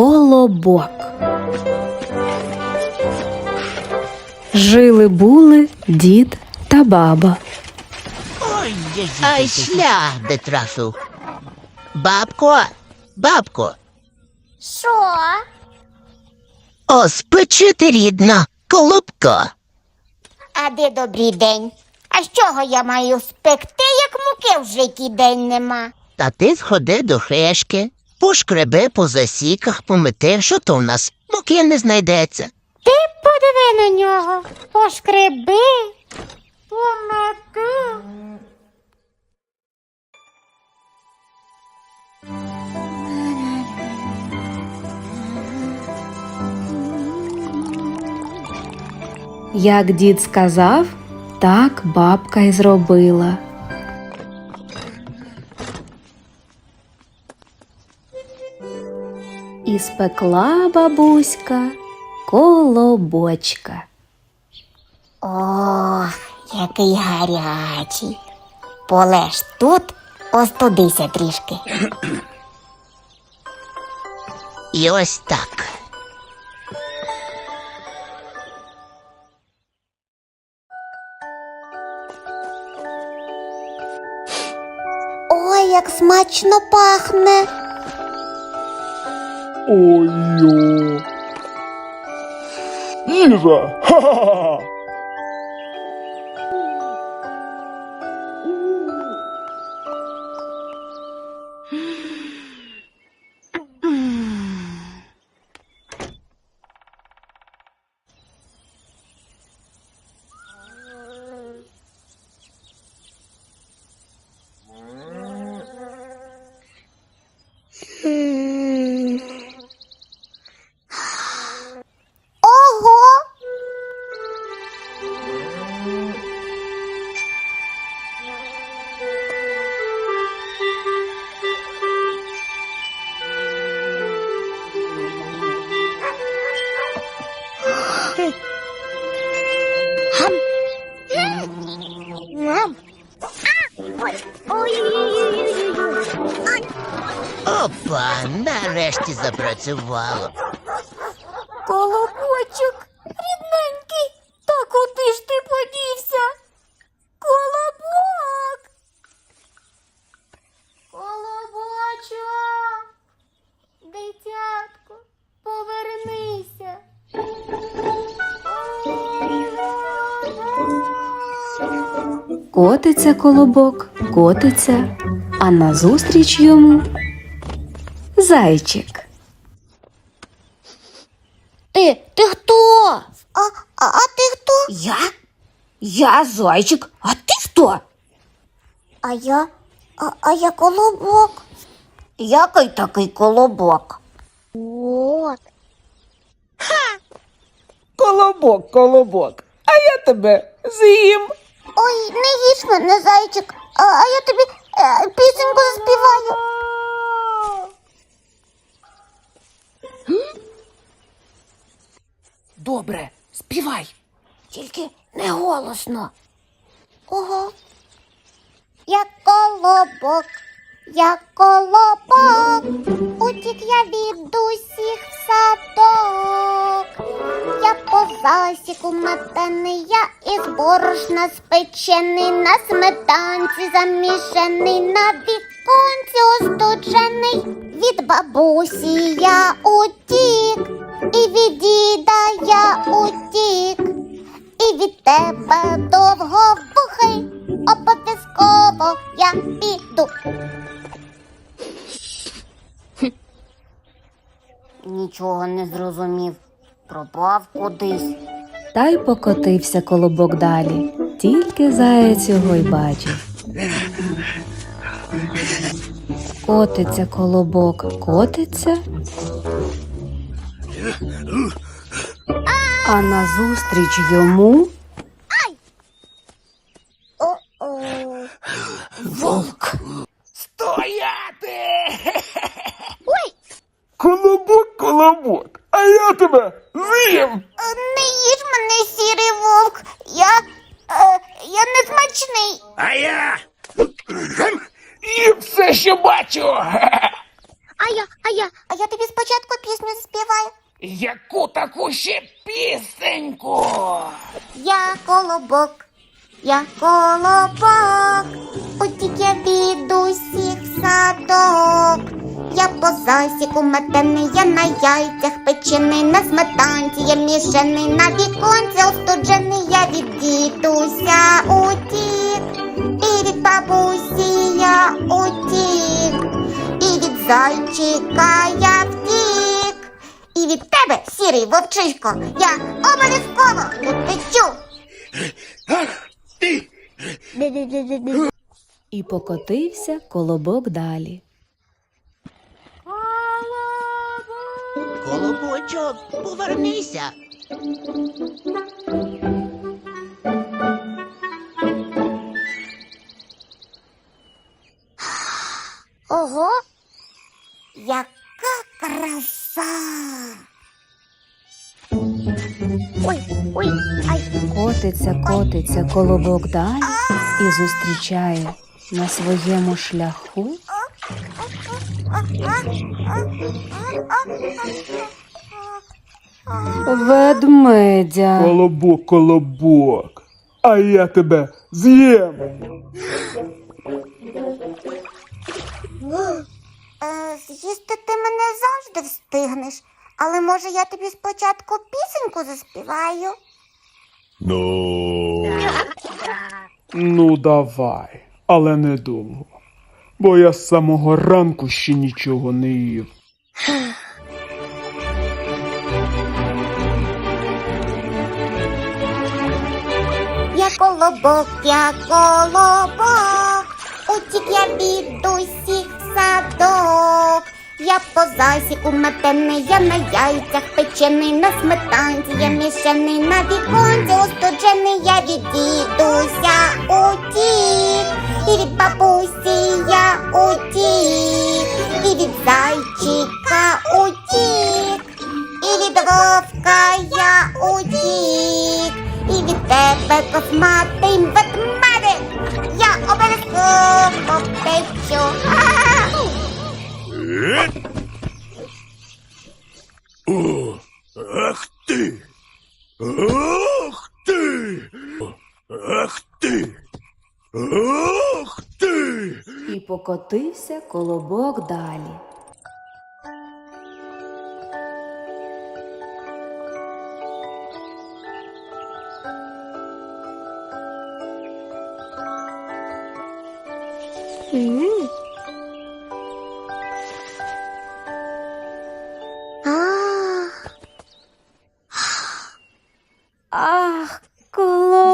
Колобок. Жили були дід та баба. Ай, шлях де трафив. Бабко, бабко, Що? о, спечи ти рідна, колобко. А де добрий день? А з чого я маю спекти, як муки в житті день нема? Та ти сходи до хрешки, пошкреби по засіках, помети, що то в нас муки не знайдеться. Ти подиви на нього, пошкреби, помети. Як дід сказав, так бабка й зробила. Спекла бабуська колобочка. О, який гарячий. Полеж тут, остудися трішки. І ось так. Ой, як смачно пахне. 哎呦！意思，哈哈哈哈！Нарешті запрацювало. Колобочок, рідненький, та куди ж ти подівся? Колобок. Колобочок, дитятко, повернися. Котиться колобок, котиться, а назустріч йому зайчик. Ти, ти хто? А, а, а ти хто? Я? Я зайчик. А ти хто? А я, а, а я колобок. Який такий колобок? От. Колобок, колобок, а я тебе з'їм. Ой, не їж мене, зайчик, а, а я тобі е, пісеньку заспіваю. Добре, співай. Тільки не голосно. Ого. Я колобок, я колобок, утік я від усіх в садок. Я по засіку метаний, я із борошна спечений, на сметанці замішаний, на віконці остуджений. Від бабусі я утік, і від діда я утік. І від тебе довго вухий, обов'язково я піду. Нічого не зрозумів. Пропав кудись. Та й покотився колобок далі. Тільки заєць його й бачив. Котиться колобок, котиться. А назустріч йому О-о. вовк. Стояти! Ой, Колобок, колобок, а я тебе з'їм! е, не їж мене, сірий вовк. Я. Е, я не смачний. А я їм все, що бачу. А я, а я, а я тобі спочатку пісню заспіваю. Яку таку ще пісеньку? Я колобок, я колобок, утік я від усіх садок. Я по засіку метений, я на яйцях печений, на сметанці я мішаний, на віконці остуджений, я від дідуся утік, і від бабусі я утік, і від зайчика я втік. І від тебе, сірий вовчисько, я обов'язково утечу. І покотився колобок далі. Колобочок, повернися. Ого, яка краса. Ой, ой, ай. Котиться, котиться колобок далі і зустрічає на своєму шляху ведмедя. Колобок, колобок. А я тебе з'їм. Е, з'їсти ти мене завжди встигнеш. Але може я тобі спочатку пісеньку заспіваю? Ну, давай, але недовго. Бо я з самого ранку ще нічого не їв. Я колобок, я колобок, утік я від усіх садок. Я по засіку метений, я на яйцях печений, на сметанці я мішаний, на віконці остуджений, я від дідуся утік, і від бабусі я утік, і від зайчика утік, і від вовка я утік, і від тебе косматий ведмедик, я обов'язково втечу. Ах ти! Ах ти! Ах ти! Ах ти! І покотився колобок далі. Ах,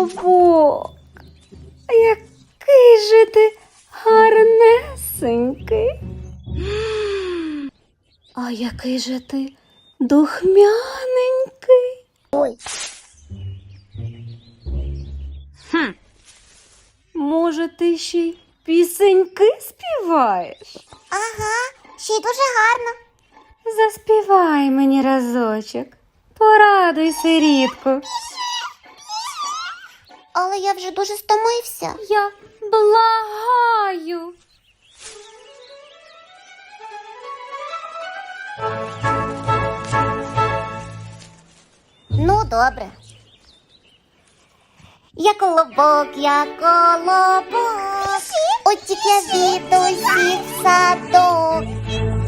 колобок, який же ти гарнесенький. А який же ти духмяненький. ой, Хм. Може, ти ще й пісеньки співаєш? ага, ще й дуже гарно. Заспівай мені разочок. Порадуйся, рідко. Але я вже дуже стомився. Я благаю. Ну, добре. Я колобок, я колобок. Утік я від усіх садок.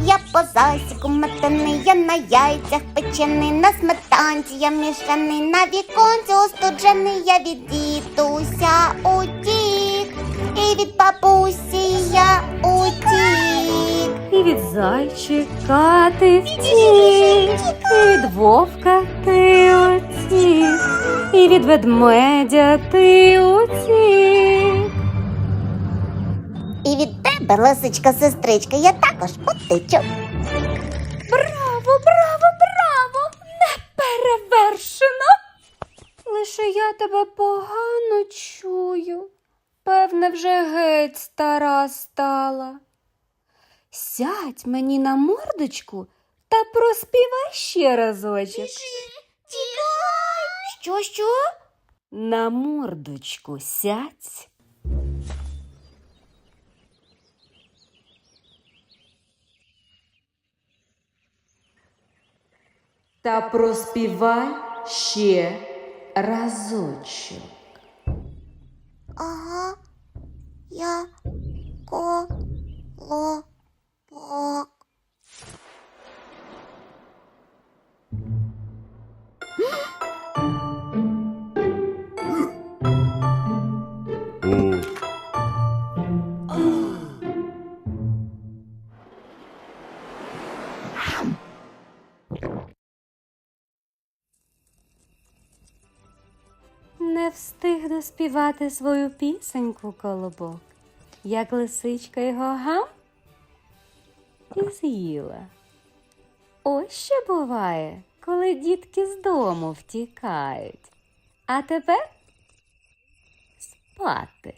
Я по засіку метений, я на яйцях печений, на сметанці я мішаний, на віконці остуджений, я від дідуся утік, і від бабусі я утік. І від зайчика ти втік, і від вовка ти утік, і від ведмедя ти утік. І від тебе, лисичка, сестричка, я також утечу. Браво, браво, браво! Неперевершено! Лише я тебе. Певне, вже геть стара стала. Сядь мені на мордочку та проспівай ще разочок. Що, що? На мордочку сядь. та проспівай ще разочок. Ага. Я колобок. Не встиг доспівати свою пісеньку колобок, як лисичка його гам і з'їла. Ось що буває, коли дітки з дому втікають. А тепер спати.